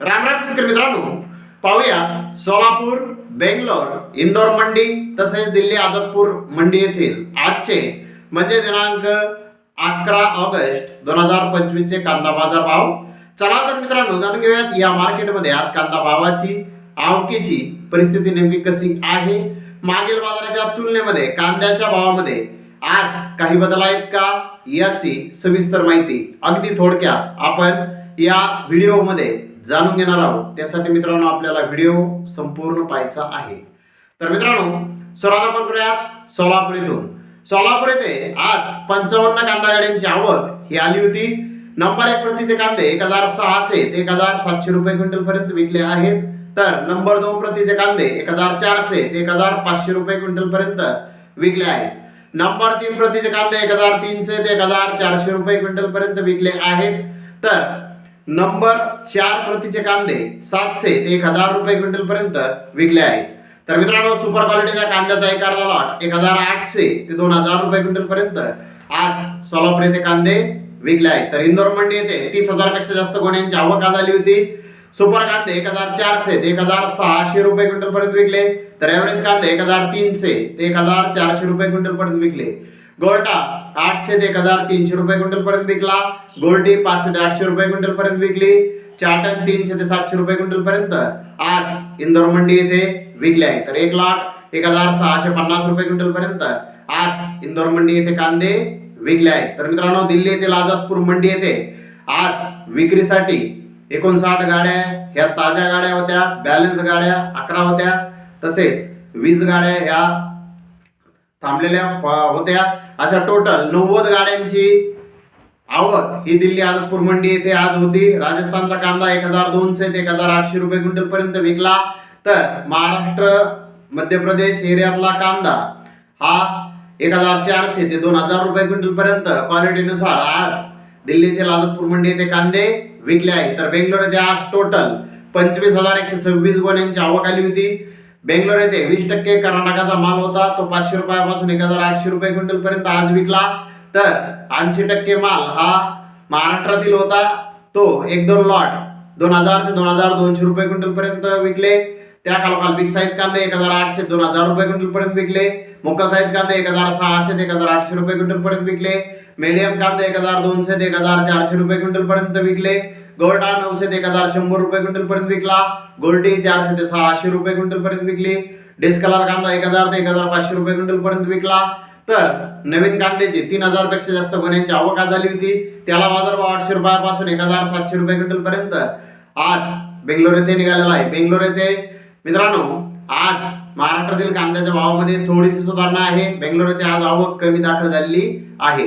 रामराम शेतकरी मित्रांनो. पाहूया सोलापूर बेंगलोर इंदोर मंडी तसेच दिल्ली आझादपूर मंडी येथील आजचे म्हणजे दिनांक अकरा ऑगस्ट दोन हजार पंचवीसचे कांदा बाजार भाव. चला तर मित्रांनो जाणून घेऊयात या मार्केटमध्ये आज कांदा भावाची आवकीची परिस्थिती नेमकी कशी आहे? मागील बाजाराच्या तुलनेमध्ये कांद्याच्या भावामध्ये आज काही बदल आहेत का? याची सविस्तर माहिती अगदी थोडक्यात आपण या व्हिडिओमध्ये जाणून घेणार आहोत. त्यासाठी मित्रांनो आपल्याला व्हिडिओ संपूर्ण पाहायचा आहे. तर मित्रांनो सर्वात आपण करूयात सोलापूर इथून. सोलापूर येथे आज पंचावन्न कांदा गाड्यांची आवक ही आली होती. नंबर एक प्रतीचे कांदे एक हजार सहाशे ते एक हजार सातशे रुपये क्विंटल पर्यंत विकले आहेत. तर नंबर दोन प्रतीचे कांदे एक हजार चारशे ते एक हजार पाचशे रुपये क्विंटल पर्यंत विकले आहेत. नंबर तीन प्रतीचे कांदे एक हजार तीनशे ते एक हजार चारशे रुपये क्विंटल पर्यंत विकले आहेत. तर नंबर चार प्रतीचे कांदे सातशे ते एक हजार रुपये क्विंटल पर्यंत विकले आहेत. तर मित्रांनो सुपर क्वालिटीच्या कांद्याचा एक अर्धा लॉट एक हजार आठशे ते दोन हजार रुपये क्विंटल पर्यंत आज सोलापूर येथे कांदे विकले आहेत. तर इंदोर मंडी येथे तीस हजारपेक्षा जास्त गोण्यांची आवक आज आली होती. सुपर कांदे एक हजार चारशे ते एक हजार सहाशे रुपये क्विंटल पर्यंत विकले. तर एव्हरेज कांदे एक हजार तीनशे ते एक हजार चारशे रुपये क्विंटल पर्यंत विकले. गोल्टा आठशे ते एक हजार तीनशे रुपये क्विंटल पर्यंत विकला. गोल्डी पाचशे ते आठशे रुपये क्विंटल पर्यंत विकली. चाटन तीनशे ते सातशे रुपये क्विंटल पर्यंत आज इंदोर मंडी येथे विकले आहे. तर एक लाख एक हजार सहाशे पन्नास रुपये क्विंटल पर्यंत आज इंदोर मंडी येथे कांदे विकले आहेत. तर मित्रांनो दिल्ली येथील आझादपूर मंडी येथे आज विक्रीसाठी एकोणसाठ गाड्या ह्या ताज्या गाड्या होत्या बॅलन्स गाड्या अकरा होत्या. तसेच वीस गाड्या ह्या थांबलेल्या प- होत्या. अशा टोटल नव्वद गाड्यांची आवक ही दिल्ली आझादपूर मंडी येथे आज होती. राजस्थानचा कांदा एक हजार दोनशे ते एक हजार आठशे रुपये क्विंटल पर्यंत विकला. तर महाराष्ट्र मध्य प्रदेश एरियातला कांदा हा एक हजार चारशे ते दोन हजार रुपये क्विंटल पर्यंत क्वालिटीनुसार आज दिल्ली येथील आझादपूर मंडी येथे कांदे विकले आहेत. तर बेंगलोर येथे आज टोटल पंचवीस हजार एकशे सव्वीस गोण्यांची आवक आली होती. बेंगलोर येथे वीस टक्के कर्नाटकाचा माल होता. तो पाचशे रुपयापासून एक हजार आठशे रुपये क्विंटल पर्यंत आज विकला. तर ऐंशी टक्के माल हा महाराष्ट्रातील होता. तो एक दोन लॉट दोन हजार ते दोन हजार दोनशे रुपये क्विंटल पर्यंत विकले. त्या खालोखाल बिग साईज कांदे एक हजार आठशे दोन हजार रुपये क्विंटल पर्यंत विकले. मोकल साईज कांदे एक हजार सहाशे ते एक हजार आठशे रुपये क्विंटल पर्यंत विकले. मीडियम कांदे एक हजार दोनशे ते एक हजार चारशे रुपये क्विंटल पर्यंत विकले. गोल्डा नऊशे ते एक हजार शंभर रुपये क्विंटल पर्यंत विकला. गोल्डी चारशे ते सहाशे रुपये क्विंटल पर्यंत विकली. डिस्कलर कांदा एक हजार ते एक हजार पाचशे रुपये क्विंटल पर्यंत विकला. तर नवीन कांद्याची तीन हजारपेक्षा जास्त होण्याची आवक आज झाली होती. त्याला बाजारभाव आठशे रुपयापासून एक हजार सातशे रुपये क्विंटल पर्यंत आज बेंगलोर येथे निघालेला आहे. बेंगलोर येथे मित्रांनो आज महाराष्ट्रातील कांद्याच्या भावामध्ये थोडीशी सुधारणा आहे. बेंगलोर येथे आज आवक कमी दाखल झालेली आहे.